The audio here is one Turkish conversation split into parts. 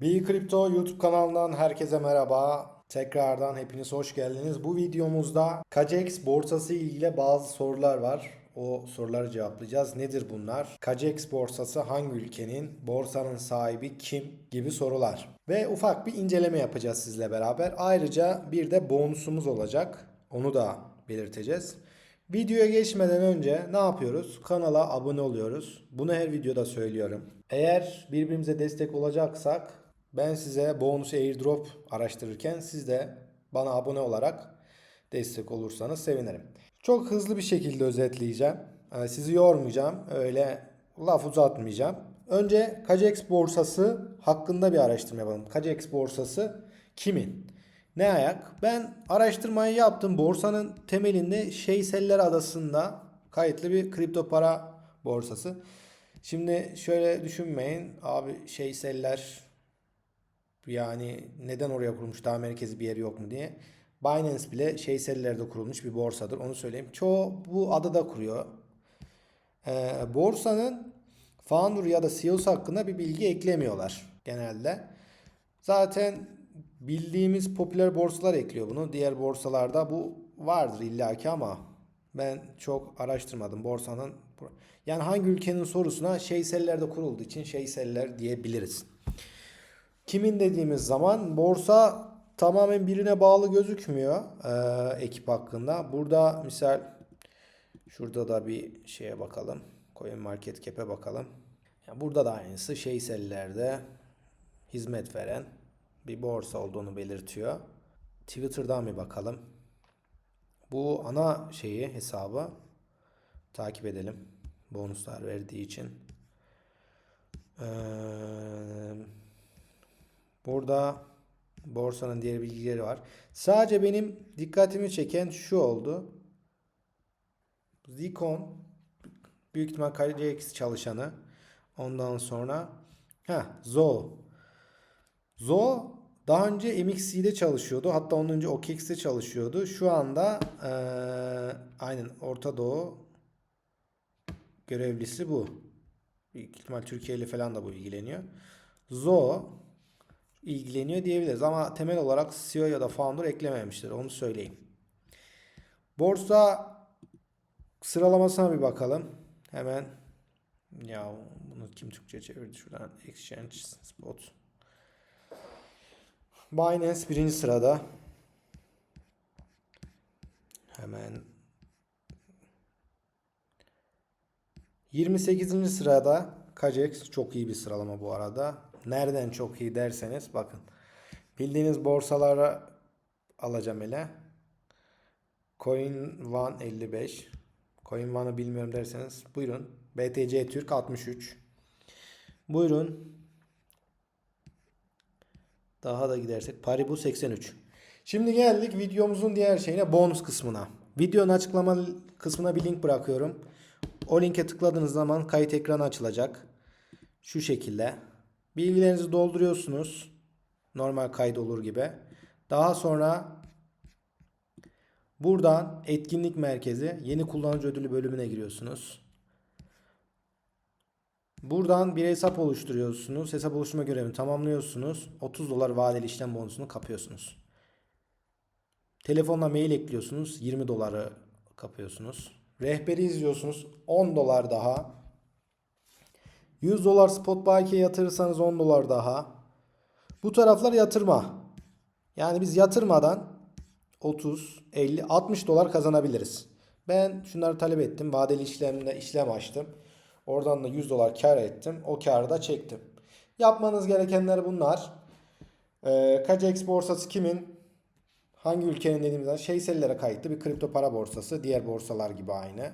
Bir Kripto YouTube kanalından herkese merhaba. Tekrardan hepiniz hoş geldiniz. Bu videomuzda KCX borsası ile bazı sorular var. O soruları cevaplayacağız. Nedir bunlar? KCX borsası hangi ülkenin? Borsanın sahibi kim? Gibi sorular. Ve ufak bir inceleme yapacağız sizle beraber. Ayrıca bir de bonusumuz olacak. Onu da belirteceğiz. Videoya geçmeden önce ne yapıyoruz? Kanala abone oluyoruz. Bunu her videoda söylüyorum. Eğer birbirimize destek olacaksak ben size bonus airdrop araştırırken siz de bana abone olarak destek olursanız sevinirim. Çok hızlı bir şekilde özetleyeceğim. Yani sizi yormayacağım. Öyle laf uzatmayacağım. Önce KCX borsası hakkında bir araştırma yapalım. KCX borsası kimin? Ne ayak? Ben araştırmayı yaptım. Borsanın temelinde Şeyseller Adası'nda kayıtlı bir kripto para borsası. Şimdi şöyle düşünmeyin. Abi Şeyseller yani neden oraya kurmuş daha merkezi bir yeri yok mu diye. Binance bile Şeysellerde kurulmuş bir borsadır. Onu söyleyeyim. Çoğu bu adada kuruyor. Ee, borsanın founder ya da CEO'su hakkında bir bilgi eklemiyorlar genelde. Zaten bildiğimiz popüler borsalar ekliyor bunu. Diğer borsalarda bu vardır illaki ama ben çok araştırmadım borsanın. Yani hangi ülkenin sorusuna Şeysellerde kurulduğu için Şeyseller diyebiliriz. Kimin dediğimiz zaman borsa tamamen birine bağlı gözükmüyor e, ekip hakkında. Burada misal şurada da bir şeye bakalım. Coin Market Cap'e bakalım. Yani burada da aynısı Şeysellerde hizmet veren bir borsa olduğunu belirtiyor. Twitter'dan bir bakalım. Bu ana şeyi hesabı takip edelim. Bonuslar verdiği için. Ee, burada borsanın diğer bilgileri var. Sadece benim dikkatimi çeken şu oldu. Zikon büyük ihtimal KCX çalışanı. Ondan sonra ha Zo Zo daha önce MXC'de çalışıyordu. Hatta ondan önce OKX'de çalışıyordu. Şu anda eee aynen Orta Doğu görevlisi bu. Büyük ihtimal Türkiye ile falan da bu ilgileniyor. Zo ilgileniyor diyebiliriz ama temel olarak CEO ya da founder eklememiştir. Onu söyleyeyim. Borsa sıralamasına bir bakalım. Hemen ya bunu kim Türkçe çevirdi şuradan Exchange Spot. Binance birinci sırada. Hemen 28. sırada KCX çok iyi bir sıralama bu arada. Nereden çok iyi derseniz bakın. Bildiğiniz borsalara alacağım ele. Coin One 55. Coin One'ı bilmiyorum derseniz buyurun. BTC Türk 63. Buyurun. Daha da gidersek Paribu 83. Şimdi geldik videomuzun diğer şeyine bonus kısmına. Videonun açıklama kısmına bir link bırakıyorum. O linke tıkladığınız zaman kayıt ekranı açılacak. Şu şekilde. Bilgilerinizi dolduruyorsunuz. Normal kayıt olur gibi. Daha sonra buradan etkinlik merkezi yeni kullanıcı ödülü bölümüne giriyorsunuz. Buradan bir hesap oluşturuyorsunuz. Hesap oluşturma görevini tamamlıyorsunuz. 30 dolar vadeli işlem bonusunu kapıyorsunuz. Telefonla mail ekliyorsunuz. 20 doları kapıyorsunuz. Rehberi izliyorsunuz. 10 dolar daha. 100 dolar spot bakiye yatırırsanız 10 dolar daha. Bu taraflar yatırma. Yani biz yatırmadan 30, 50, 60 dolar kazanabiliriz. Ben şunları talep ettim. Vadeli işlemde işlem açtım. Oradan da 100 dolar kar ettim. O karı da çektim. Yapmanız gerekenler bunlar. Ee, KCX borsası kimin? Hangi ülkenin dediğimizde Şeysellere kayıtlı bir kripto para borsası. Diğer borsalar gibi aynı.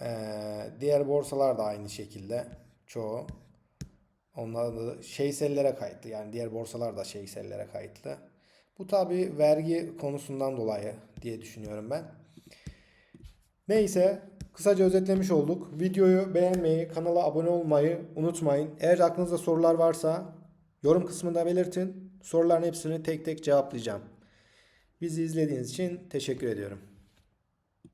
Ee, diğer borsalar da aynı şekilde. Çoğu. Onlar da Şeysellere kayıtlı. Yani diğer borsalar da Şeysellere kayıtlı. Bu tabi vergi konusundan dolayı diye düşünüyorum ben. Neyse kısaca özetlemiş olduk. Videoyu beğenmeyi, kanala abone olmayı unutmayın. Eğer aklınızda sorular varsa yorum kısmında belirtin. Soruların hepsini tek tek cevaplayacağım. Bizi izlediğiniz için teşekkür ediyorum.